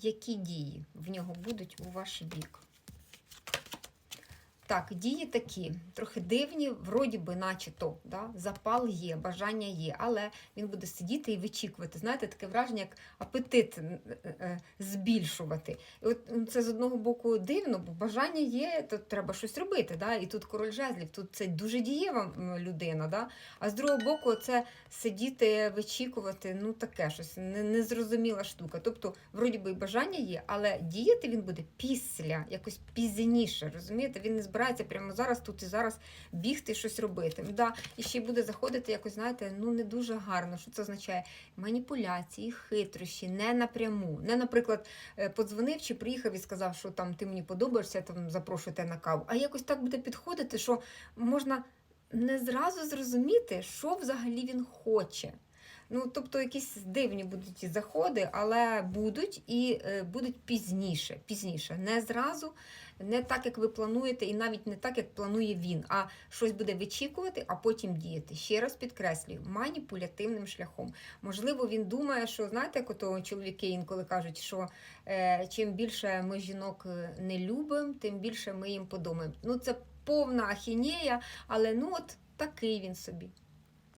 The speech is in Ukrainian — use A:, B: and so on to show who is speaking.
A: які дії в нього будуть у ваш бік. Так, дії такі, трохи дивні, вроді би, наче то, да? запал є, бажання є, але він буде сидіти і вичікувати. Знаєте, таке враження, як апетит е, е, збільшувати. І от це з одного боку дивно, бо бажання є, то треба щось робити. Да? І тут король жезлів, тут це дуже дієва людина. Да? А з другого боку, це сидіти, вичікувати, ну таке щось не- незрозуміла штука. Тобто, вроді би бажання є, але діяти він буде після, якось пізніше. Розумієте? Він не збирається прямо зараз, тут і зараз бігти, щось робити. Да, і ще й буде заходити якось, знаєте, ну не дуже гарно. Що це означає? Маніпуляції, хитрощі, не напряму. Не, наприклад, е, подзвонив чи приїхав і сказав, що там ти мені подобаєшся, там запрошую тебе на каву. А якось так буде підходити, що можна не зразу зрозуміти, що взагалі він хоче. Ну, тобто якісь дивні будуть ці заходи, але будуть і е, будуть пізніше. Пізніше. Не зразу, не так, як ви плануєте, і навіть не так, як планує він, а щось буде вичікувати, а потім діяти. Ще раз підкреслюю, маніпулятивним шляхом. Можливо, він думає, що знаєте, як ото чоловіки інколи кажуть, що е, чим більше ми жінок е, не любимо, тим більше ми їм подумаємо. Ну, це повна ахінея, але ну от такий він собі.